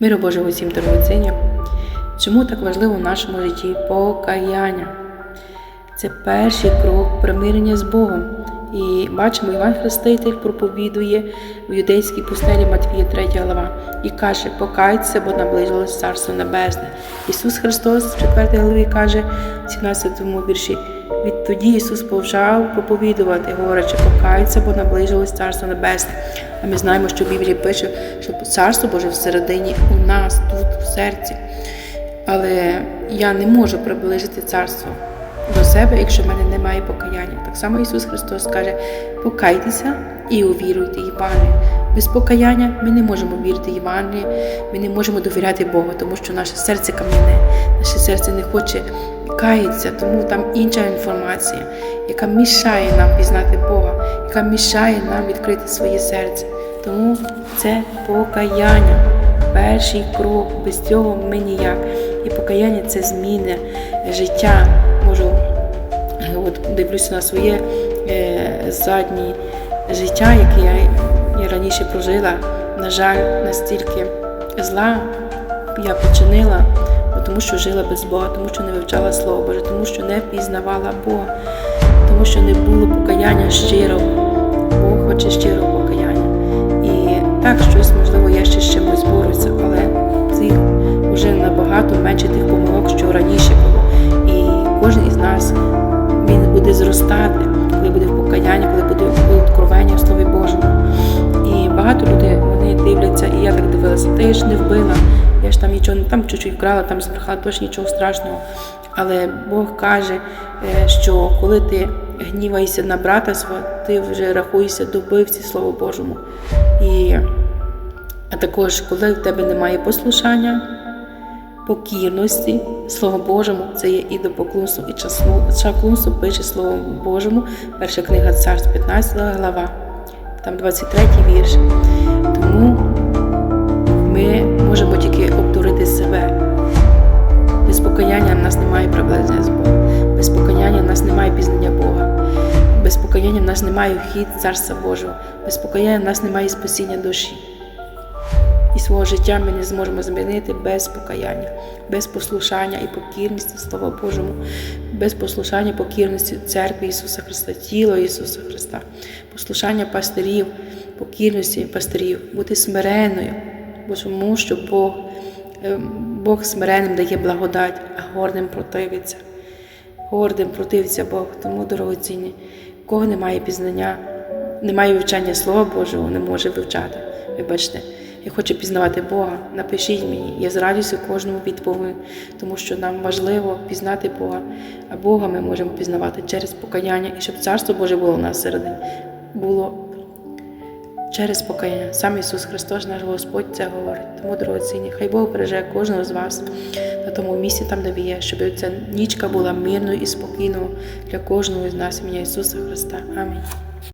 Миру Божого усім дорогоцінні. Чому так важливо в нашому житті покаяння? Це перший крок примирення з Богом. І бачимо, Іван Хреститель проповідує в юдейській пустелі Матвія 3 глава і каже: Покайтеся, бо наближилось Царство Небесне. Ісус Христос в 4 главі каже, в 17 вірші, відтоді Ісус почав проповідувати, говорячи, покайтеся, бо наближилось Царство Небесне. А ми знаємо, що в Біблії пише, що Царство Боже всередині у нас, тут, в серці. Але я не можу приближити царство до себе, якщо в мене немає покаяння. Так само Ісус Христос каже: покайтеся і увіруйте Євангелію. Без покаяння ми не можемо вірити Євангелію, ми не можемо довіряти Богу, тому що наше серце кам'яне, наше серце не хоче каятися, тому там інша інформація, яка мішає нам пізнати Бога, яка мішає нам відкрити своє серце. Тому це покаяння. Перший крок, без цього ми ніяк. І покаяння це зміни життя. Можу от дивлюся на своє е, заднє життя, яке я, я раніше прожила. На жаль, настільки зла я починила, тому що жила без Бога, тому що не вивчала Слово Боже, тому що не пізнавала Бога, тому що не було покаяння щирого. Бог хоче щирого покаяння. І так, щось, можливо, я ще з чимось борюся, але цих вже набагато менше тих помилок, що раніше було. І кожен із нас він буде зростати, коли буде в покаянні, коли буде откровення в Слові Божому. І багато людей вони дивляться, і я так дивилася, я ж не вбила, я ж там нічого не там чуть-чуть вкрала, там збрехала, тож нічого страшного. Але Бог каже, е, що коли ти гніваєшся на брата свого, ти вже рахуєшся до вбивці Слову Божому. І а також, коли в тебе немає послушання, покірності Слову Божому, це є і до поклонству, і чаклунству пише Слово Божому, перша книга Царств, 15 глава, там 23 вірш. Тому ми можемо тільки обдурити себе. Без покаяння в нас немає приближення з Богом, без покаяння в нас немає пізнання Бога, без покаяння в нас немає вхід Царства Божого, без покаяння в нас немає спасіння душі. І свого життя ми не зможемо змінити без покаяння, без послушання і покірності Слова Божому, без послушання покірності церкви Ісуса Христа, тіла Ісуса Христа, послушання пастирів, покірності пастирів, бути смиренною, бо тому що Бог, е, Бог смиренним дає благодать, а гордим противиться. Гордим противиться Бог, тому дорогоцінні, кого немає пізнання, немає вивчання Слова Божого, не може вивчати. Вибачте. Я хочу пізнавати Бога, напишіть мені, я з радістю кожному відповім, тому що нам важливо пізнати Бога, а Бога ми можемо пізнавати через покаяння і щоб Царство Боже було в нас середині, було через покаяння. Сам Ісус Христос, наш Господь, це говорить. Тому, дорогоцінні, хай Бог береже кожного з вас на тому місці, там, де ви є, щоб ця нічка була мирною і спокійною для кожного з нас, ім'я Ісуса Христа. Амінь.